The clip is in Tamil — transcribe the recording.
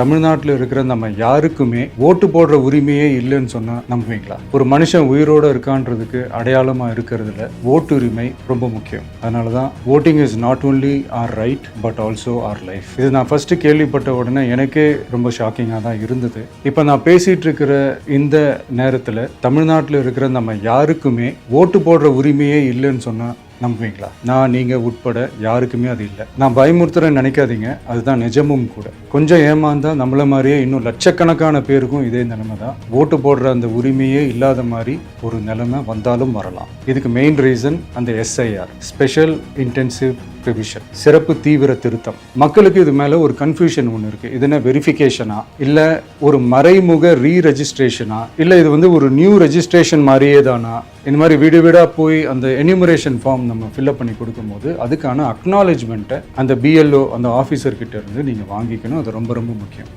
தமிழ்நாட்டில் இருக்கிற நம்ம யாருக்குமே ஓட்டு போடுற உரிமையே இல்லைன்னு சொன்னா நம்புவீங்களா? ஒரு மனுஷன் உயிரோட இருக்கான்றதுக்கு அடையாளமா இருக்கிறதுல ஓட்டு உரிமை ரொம்ப முக்கியம். அதனால தான் voting is not only our right but also our life இது நான் ஃபர்ஸ்ட் கேள்விப்பட்ட உடனே எனக்கே ரொம்ப ஷாக்கிங்காக தான் இருந்தது. இப்போ நான் பேசிட்டு இருக்கிற இந்த நேரத்தில் தமிழ்நாட்டில் இருக்கிற நம்ம யாருக்குமே ஓட்டு போடுற உரிமையே இல்லைன்னு சொன்னா நம்புவீங்களா? நான் நீங்க உட்பட யாருக்குமே அது இல்லை. நான் பயமுறுத்துறேன்னு நினைக்காதீங்க. அதுதான் நிஜமும் கூட. கொஞ்சம் ஏமாந்தா நம்மள மாதிரியே இன்னும் லட்சக்கணக்கான பேருக்கும் இதே நிலைமை தான். ஓட்டு போடுற அந்த உரிமையே இல்லாத மாதிரி ஒரு நிலைமை வந்தாலும் வரலாம். இதுக்கு மெயின் ரீசன் அந்த எஸ்ஐஆர் ஸ்பெஷல் இன்டென்சிவ் ரிவிஷன் சிறப்பு தீவிர திருத்தம். மக்களுக்கு இது மேலே ஒரு கன்ஃபியூஷன் ஒன்று இருக்குது இது என்ன வெரிஃபிகேஷனா இல்லை ஒரு மறைமுக ரீ ரெஜிஸ்ட்ரேஷனா இல்லை இது வந்து ஒரு நியூ ரெஜிஸ்ட்ரேஷன் மாதிரியே தானா? இந்த மாதிரி வீடு வீடாக போய் அந்த எனிமரேஷன் ஃபார்ம் நம்ம ஃபில்அப் பண்ணி கொடுக்கும்போது அதுக்கான அக்னாலேஜ்மெண்ட்டை அந்த பிஎல்ஓ அந்த ஆஃபீஸர்கிட்ட இருந்து நீங்கள் வாங்கிக்கணும். அது ரொம்ப ரொம்ப முக்கியம்.